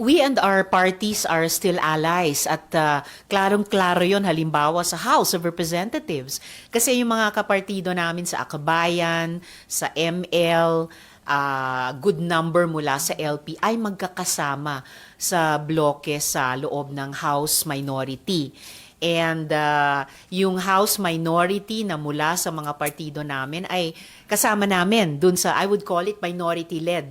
we and our parties are still allies at uh, klarong-klaro yon halimbawa sa House of Representatives. Kasi yung mga kapartido namin sa Akabayan, sa ML, ah, good number mula sa LP ay magkakasama sa bloke sa loob ng House Minority. And uh, yung House minority na mula sa mga partido namin ay kasama namin dun sa, I would call it minority-led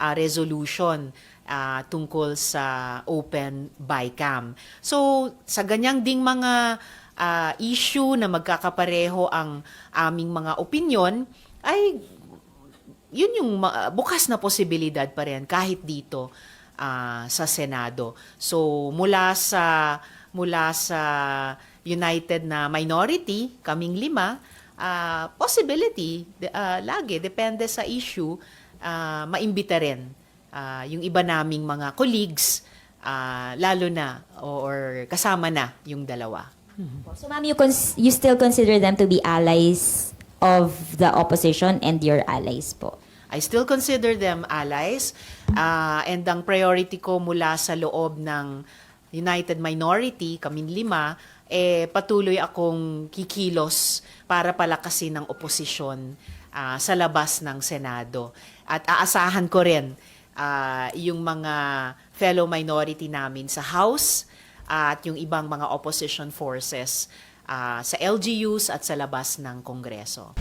uh, resolution uh, tungkol sa open bycam. So, sa ganyang ding mga uh, issue na magkakapareho ang aming mga opinion, ay yun yung ma- bukas na posibilidad pa rin kahit dito ah, sa Senado. So mula sa mula sa United na minority, kaming lima, ah, possibility ah, lagi depende sa issue ah, maimbita rin ah, yung iba naming mga colleagues ah, lalo na or kasama na yung dalawa. So ma'am, you, you still consider them to be allies of the opposition and your allies po? I still consider them allies. ah, and ang priority ko mula sa loob ng United Minority, kaming lima, eh, patuloy akong kikilos para palakasin ng oposisyon ah, sa labas ng Senado. At aasahan ko rin ah, yung mga fellow minority namin sa House at yung ibang mga opposition forces ah, sa LGUs at sa labas ng Kongreso.